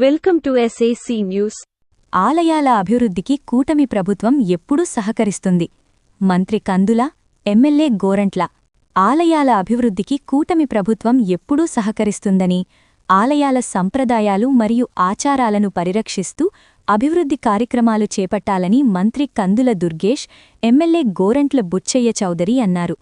Welcome to SAC news ఆలయాల అభివృద్ధికి కూటమి ప్రభుత్వం ఎప్పుడూ సహకరిస్తుంది. మంత్రి కందుల ఎమ్మెల్యే గోరంట్ల ఆలయాల అభివృద్ధికి కూటమి ప్రభుత్వం ఎప్పుడూ సహకరిస్తుందని ఆలయాల సంప్రదాయాలు మరియు ఆచారాలను పరిరక్షిస్తూ అభివృద్ధి కార్యక్రమాలు చేపట్టాలని మంత్రి కందుల దుర్గేష్ ఎమ్మెల్యే గోరంట్ల బుచ్చయ్య చౌదరి అన్నారు.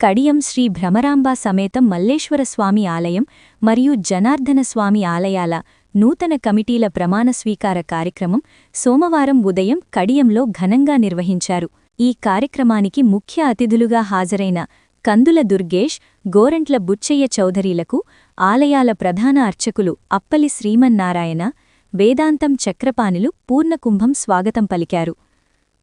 కడియం శ్రీ భ్రమరాంబ సమేత మల్లేశ్వరస్వామి ఆలయం మరియు జనార్దనస్వామి ఆలయాల నూతన కమిటీల ప్రమాణ స్వీకార కార్యక్రమం సోమవారం ఉదయం కడియంలో ఘనంగా నిర్వహించారు. ఈ కార్యక్రమానికి ముఖ్య అతిథులుగా హాజరైన కందుల దుర్గేష్ గోరంట్ల బుచ్చయ్య చౌదరీలకు ఆలయాల ప్రధాన అర్చకులు అప్పలి శ్రీమన్నారాయణ వేదాంతం చక్రపాణిలు పూర్ణకుంభం స్వాగతం పలికారు.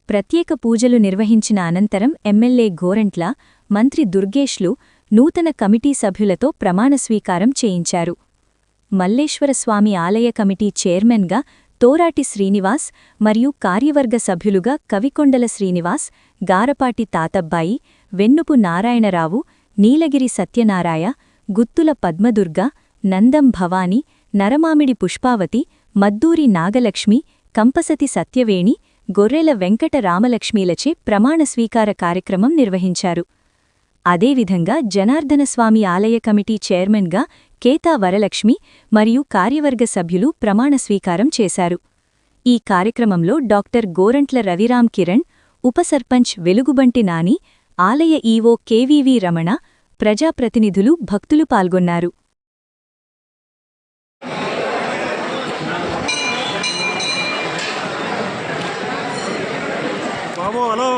ప్రత్యేక పూజలు నిర్వహించిన అనంతరం ఎమ్మెల్యే గోరంట్ల మంత్రి దుర్గేష్లు నూతన కమిటీ సభ్యులతో ప్రమాణస్వీకారం చేయించారు. మల్లేశ్వరస్వామి ఆలయ కమిటీ చైర్మన్గా తోరాటి శ్రీనివాస్ మరియు కార్యవర్గ సభ్యులుగా కవికొండల శ్రీనివాస్ గారపాటి తాతబ్బాయి వెన్నుపు నారాయణరావు నీలగిరి సత్యనారాయ గుత్తుల పద్మదుర్గ నందం భవాని నరమామిడి పుష్పావతి మద్దూరి నాగలక్ష్మి కంపసతి సత్యవేణి గొర్రెల వెంకట రామలక్ష్మీలచే ప్రమాణ స్వీకార కార్యక్రమం నిర్వహించారు. అదేవిధంగా జనార్దనస్వామి ఆలయ కమిటీ చైర్మన్గా కేతా వరలక్ష్మి మరియు కార్యవర్గ సభ్యులు ప్రమాణ స్వీకారం చేశారు. ఈ కార్యక్రమంలో డాక్టర్ గోరంట్ల రవిరామ్ కిరణ్ ఉప సర్పంచ్ వెలుగుబంటి నాని ఆలయ ఈవో కెవివి రమణ ప్రజాప్రతినిధులు భక్తులు పాల్గొన్నారు. బాబు హలో.